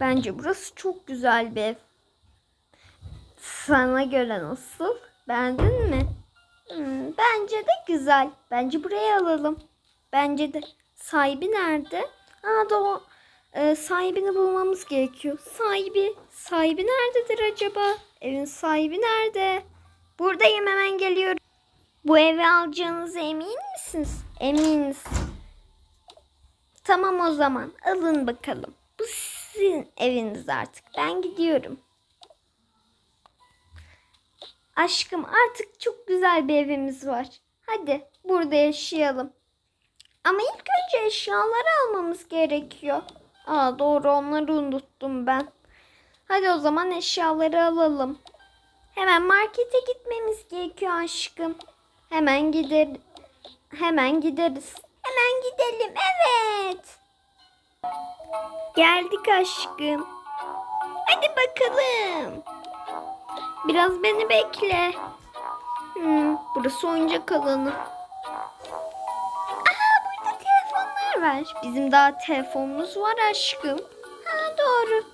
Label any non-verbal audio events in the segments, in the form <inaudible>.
Bence burası çok güzel bir ev. Sana göre nasıl? Beğendin mi? Hmm, bence de güzel. Bence buraya alalım. Bence de. Sahibi nerede? Aa da e, sahibini bulmamız gerekiyor. Sahibi. Sahibi nerededir acaba? Evin sahibi nerede? Buradayım hemen geliyorum. Bu evi alacağınıza emin misiniz? Eminiz. Tamam o zaman. Alın bakalım. Bu sizin eviniz artık. Ben gidiyorum. Aşkım artık çok güzel bir evimiz var. Hadi burada yaşayalım. Ama ilk önce eşyaları almamız gerekiyor. Aa doğru onları unuttum ben. Hadi o zaman eşyaları alalım. Hemen markete gitmemiz gerekiyor aşkım. Hemen gider hemen gideriz. Hemen gidelim. Evet. Geldik aşkım. Hadi bakalım. Biraz beni bekle. Hmm, burası oyuncak alanı. Aha burada telefonlar var. Bizim daha telefonumuz var aşkım. Ha doğru.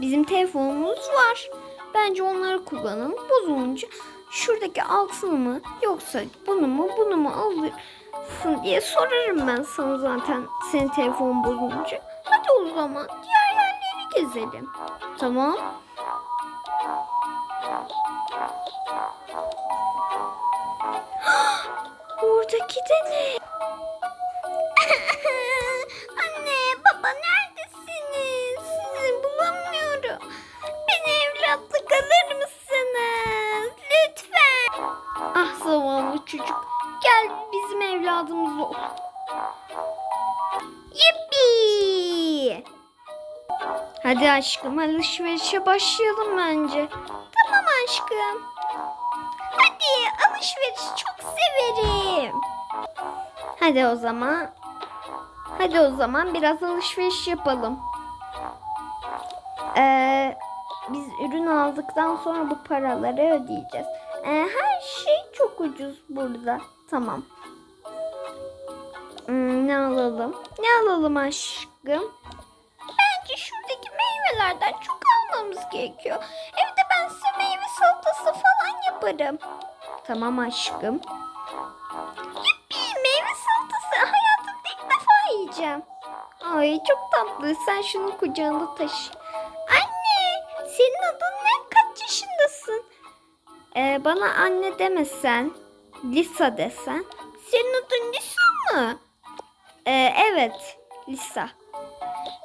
Bizim telefonumuz var. Bence onları kullanalım. Bozulunca şuradaki altını mı yoksa bunu mu bunu mu alırsın diye sorarım ben sana zaten senin telefon bozulunca. Hadi o zaman diğer yerleri gezelim. Tamam. <gasps> Oradaki de ne? Hadi aşkım alışverişe başlayalım bence. Tamam aşkım. Hadi alışverişi çok severim. Hadi o zaman. Hadi o zaman biraz alışveriş yapalım. Ee, biz ürün aldıktan sonra bu paraları ödeyeceğiz. Ee, her şey çok ucuz burada. Tamam. Hmm, ne alalım? Ne alalım aşkım? Meyvelerden çok almamız gerekiyor. Evde ben size meyve salatası falan yaparım. Tamam aşkım. Yuppi meyve salatası hayatımda ilk defa yiyeceğim. Ay çok tatlı. Sen şunu kucağında taşı. Anne senin adın ne? Kaç yaşındasın? Ee, bana anne demesen. Lisa desen. Senin adın Lisa mı? Ee, evet Lisa.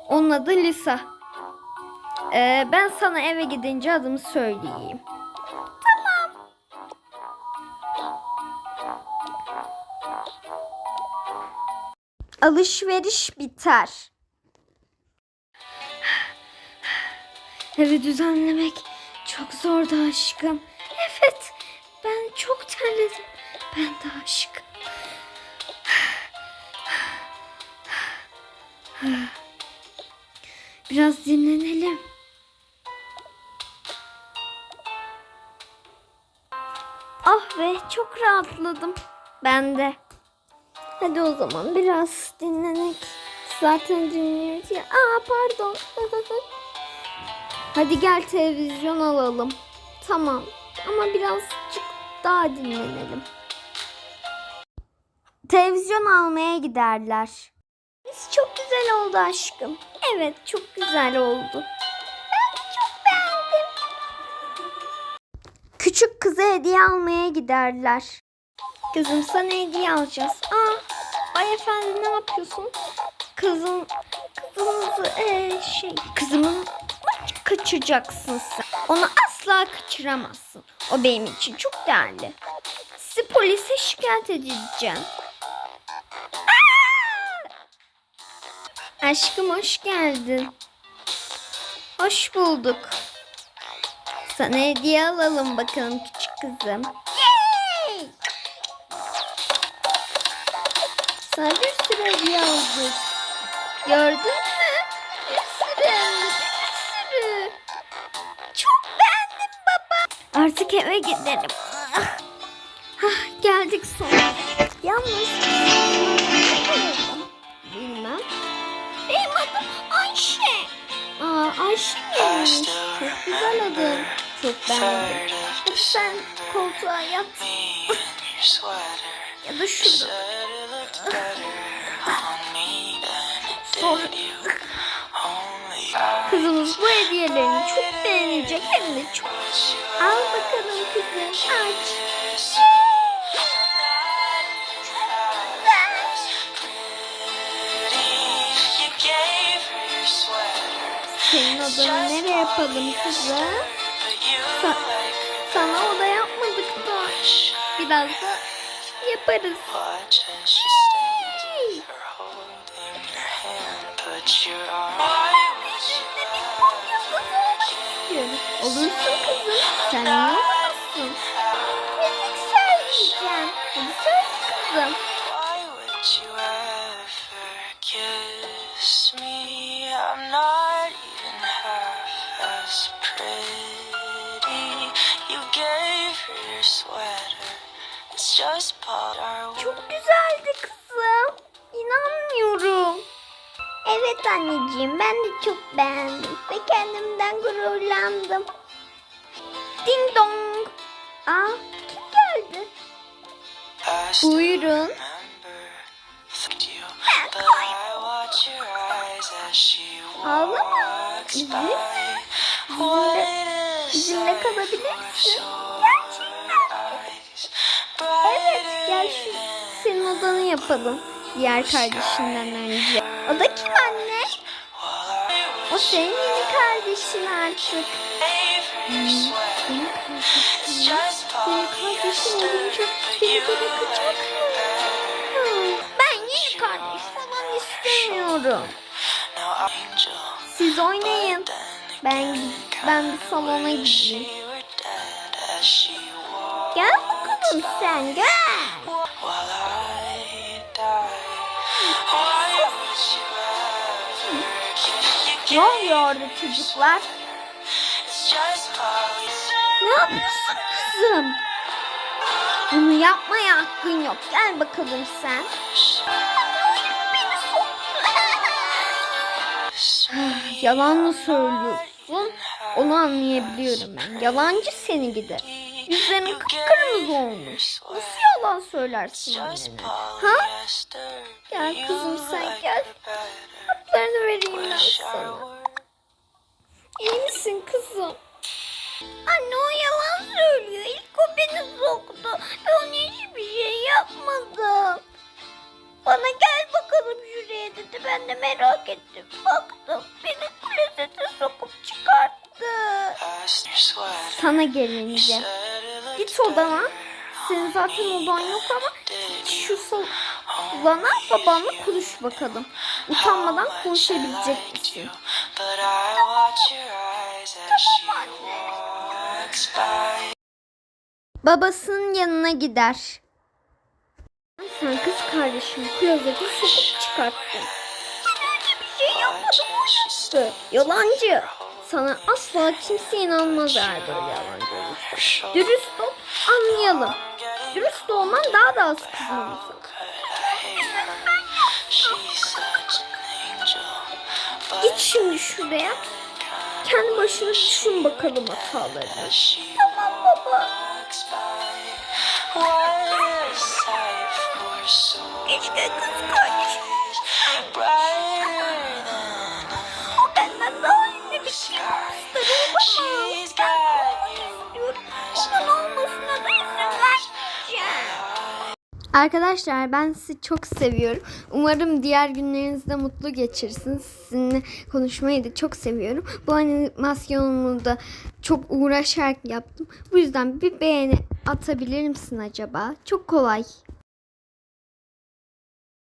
Onun adı Lisa. Ee, ben sana eve gidince adımı söyleyeyim. Tamam. Alışveriş biter. Evi düzenlemek çok zordu aşkım. Evet, ben çok terledim. Ben de aşkım. Biraz dinlenelim. Ah be çok rahatladım. Ben de. Hadi o zaman biraz dinlenek. Zaten dinliyoruz ya. Aa pardon. <laughs> Hadi gel televizyon alalım. Tamam. Ama birazcık daha dinlenelim. Televizyon almaya giderler. Biz çok güzel oldu aşkım. Evet çok güzel oldu. Kıza hediye almaya giderler. Kızım sana hediye alacağız. Aa, ay efendi ne yapıyorsun? Kızım, kızımızı ee, şey, kızımın kaçıracaksın sen. Onu asla kaçıramazsın. O benim için çok değerli. Sizi polise şikayet edeceğim. Aşkım hoş geldin. Hoş bulduk. Sana hediye alalım bakalım küçük kızım. Yay! Sana bir sürü hediye aldık. Gördün mü? Bir sürü bir sürü. Çok beğendim baba. Artık eve gidelim. Ah, ah, geldik sonunda. Yalnız bilmem. Benim adım Ayşe. Aa, Ayşe gelmiş. Çok güzel adım. Çok beğendim. Sen koltuğa yat. ya da şurada. Kızımız bu hediyelerini çok beğenecek hem de çok. Al bakalım kızım aç. Senin odanı nereye yapalım kızım? Sa- sana oda yapmadık da biraz da yaparız. İstiyorum. Olursun kızım. Sen niye olmazsın? Müzik söyleyeceğim. Hadi söyle kızım. Çok güzeldi kızım. İnanmıyorum. Evet anneciğim ben de çok beğendim ve kendimden gururlandım. Ding dong. Aa kim geldi? Buyurun. Ağlama. Üzülme. Bizimle, bizimle kalabilirsin. Gerçekten. Evet gel şu senin odanı yapalım. Diğer kardeşinden önce. O da kim anne? O senin yeni kardeşin artık. Yeni kardeşin? Yeni kardeşin olunca beni bırakacak mı? Ben yeni kardeş falan istemiyorum. Siz oynayın. Ben ben bir salona gideyim. Gel sen gel. Ne oluyor orada çocuklar? Ne yapıyorsun kızım? Bunu yapmaya hakkın yok. Gel bakalım sen. Ah, Yalan mı söylüyorsun? Onu anlayabiliyorum ben. Yalancı seni gidi. Yüzlerin kıpkırmızı olmuş. Nasıl yalan söylersin annene? Ha? Gel kızım sen gel. Haplarını vereyim ben sana. İyi misin kızım? Anne o yalan söylüyor. İlk o beni soktu. Ben hiçbir şey yapmadım. Bana gel bakalım şuraya dedi. Ben de merak ettim. Baktım. Beni klozete sokup çıkarttı. Sana gelince. Git odana. Senin zaten odan yok ama şu salona babanla konuş bakalım. Utanmadan konuşabilecek misin? Babasının yanına gider. Sen kız kardeşimi klozete sokup çıkarttın. Ben öyle bir şey yapmadım. Yalancı. Sana asla kimse inanmaz eğer böyle yalancı olursa. Dürüst ol anlayalım. Dürüst olman daha da az kızmamızı. Git şimdi şuraya. Kendi başına düşün bakalım hatalarını. Tamam baba. Arkadaşlar ben sizi çok seviyorum. Umarım diğer günlerinizde mutlu geçirsiniz. Sizinle konuşmayı da çok seviyorum. Bu animasyonumu da çok uğraşarak yaptım. Bu yüzden bir beğeni atabilir misin acaba? Çok kolay.